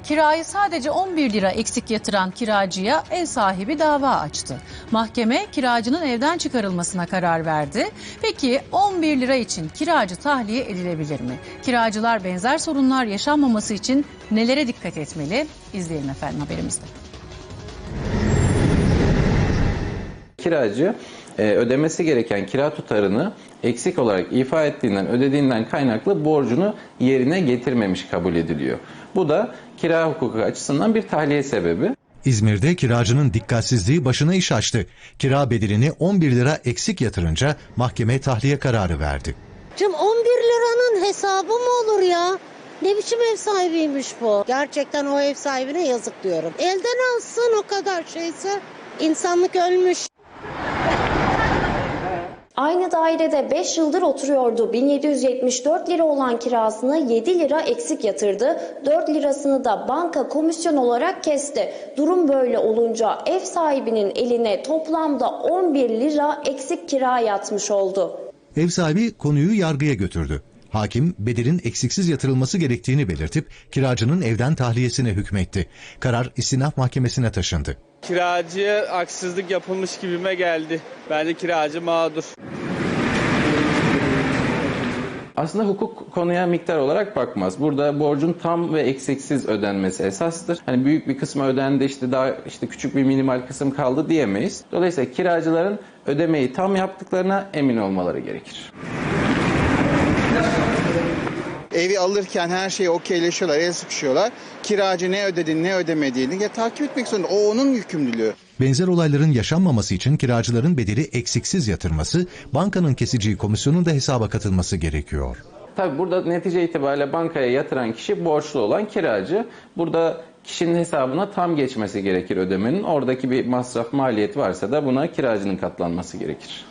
Kirayı sadece 11 lira eksik yatıran kiracıya ev sahibi dava açtı. Mahkeme kiracının evden çıkarılmasına karar verdi. Peki 11 lira için kiracı tahliye edilebilir mi? Kiracılar benzer sorunlar yaşanmaması için nelere dikkat etmeli? İzleyelim efendim haberimizde. Kiracı e, ödemesi gereken kira tutarını eksik olarak ifa ettiğinden, ödediğinden kaynaklı borcunu yerine getirmemiş kabul ediliyor. Bu da kira hukuku açısından bir tahliye sebebi. İzmir'de kiracının dikkatsizliği başına iş açtı. Kira bedelini 11 lira eksik yatırınca mahkeme tahliye kararı verdi. Cım 11 liranın hesabı mı olur ya? Ne biçim ev sahibiymiş bu? Gerçekten o ev sahibine yazık diyorum. Elden alsın o kadar şeyse. İnsanlık ölmüş. Dairede 5 yıldır oturuyordu. 1774 lira olan kirasını 7 lira eksik yatırdı. 4 lirasını da banka komisyon olarak kesti. Durum böyle olunca ev sahibinin eline toplamda 11 lira eksik kira yatmış oldu. Ev sahibi konuyu yargıya götürdü. Hakim bedelin eksiksiz yatırılması gerektiğini belirtip kiracının evden tahliyesine hükmetti. Karar istinaf mahkemesine taşındı. Kiracıya haksızlık yapılmış gibime geldi. Bence kiracı mağdur. Aslında hukuk konuya miktar olarak bakmaz. Burada borcun tam ve eksiksiz ödenmesi esastır. Hani büyük bir kısmı ödendi işte daha işte küçük bir minimal kısım kaldı diyemeyiz. Dolayısıyla kiracıların ödemeyi tam yaptıklarına emin olmaları gerekir. Evi alırken her şeyi okeyleşiyorlar, el sıkışıyorlar. Kiracı ne ödedi ne ödemediğini ya takip etmek zorunda. O onun yükümlülüğü. Benzer olayların yaşanmaması için kiracıların bedeli eksiksiz yatırması, bankanın keseceği komisyonun da hesaba katılması gerekiyor. Tabi burada netice itibariyle bankaya yatıran kişi borçlu olan kiracı. Burada kişinin hesabına tam geçmesi gerekir ödemenin. Oradaki bir masraf maliyet varsa da buna kiracının katlanması gerekir.